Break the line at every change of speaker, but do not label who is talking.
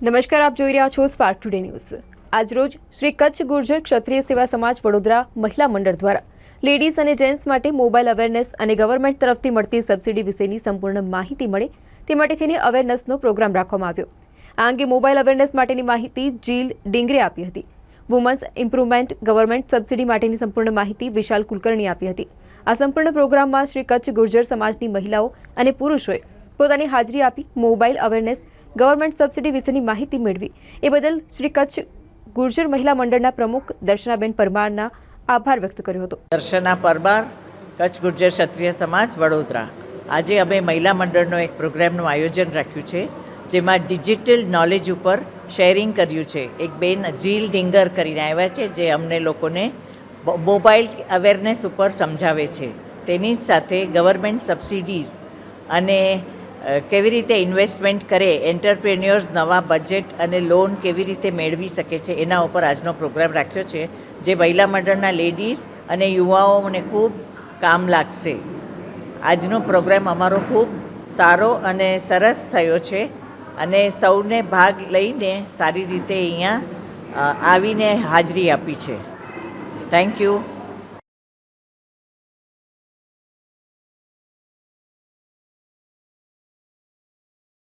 નમસ્કાર, આપ જોઈ રહ્યા છો સ્પાર્ક ટુડે ન્યૂઝ આજરોજ શ્રી કચ્છ ગુર્જર ક્ષત્રિય સેવા સમાજ વડોદરા મહિલા મંડળ દ્વારા લેડીઝ અને જેન્ટ્સ માટે મોબાઈલ અવેરનેસ અને ગવર્મેન્ટ તરફથી મળતી સબસિડી વિશેની સંપૂર્ણ માહિતી મળે તે માટે થઈને અવેરનેસનો પ્રોગ્રામ રાખવામાં આવ્યો. આ અંગે મોબાઈલ અવેરનેસ માટેની માહિતી જીલ ડિંગરે આપી હતી. વુમન્સ ઇમ્પ્રુવમેન્ટ ગવર્મેન્ટ સબસિડી માટેની સંપૂર્ણ માહિતી વિશાલ કુલકર્ણી આપી હતી. આ સંપૂર્ણ પ્રોગ્રામમાં શ્રી કચ્છ ગુર્જર સમાજની મહિલાઓ અને પુરુષોએ પોતાની હાજરી આપી મોબાઈલ અવેરનેસ ગવર્મેન્ટ સબસિડી વિશેની માહિતી મેળવી. એ બદલ શ્રી કચ્છ ગુર્જર મહિલા મંડળના પ્રમુખ દર્શનાબેન પરમારના આભાર વ્યક્ત કર્યો હતો.
દર્શના પરમાર, કચ્છ ગુર્જર ક્ષત્રિય સમાજ, વડોદરા. આજે અમે મહિલા મંડળનો એક પ્રોગ્રામનું આયોજન રાખ્યું છે, જેમાં ડિજિટલ નોલેજ ઉપર શેરિંગ કર્યું છે. એક બેન જીલ ડિંગર કરીને આવ્યા છે, જે અમને લોકોને મોબાઈલ અવેરનેસ ઉપર સમજાવે છે. તેની સાથે ગવર્મેન્ટ સબસિડીઝ અને કેવી રીતે ઇન્વેસ્ટમેન્ટ કરે એન્ટરપ્રેન્યોર્સ નવા બજેટ અને લોન કેવી રીતે મેળવી શકે છે, એના ઉપર આજનો પ્રોગ્રામ રાખ્યો છે, જે મહિલા મંડળના લેડીઝ અને યુવાઓને ખૂબ કામ લાગશે. આજનો પ્રોગ્રામ અમારો ખૂબ સારો અને સરસ થયો છે અને સૌને ભાગ લઈને સારી રીતે અહીંયા આવીને હાજરી આપી છે. Thank you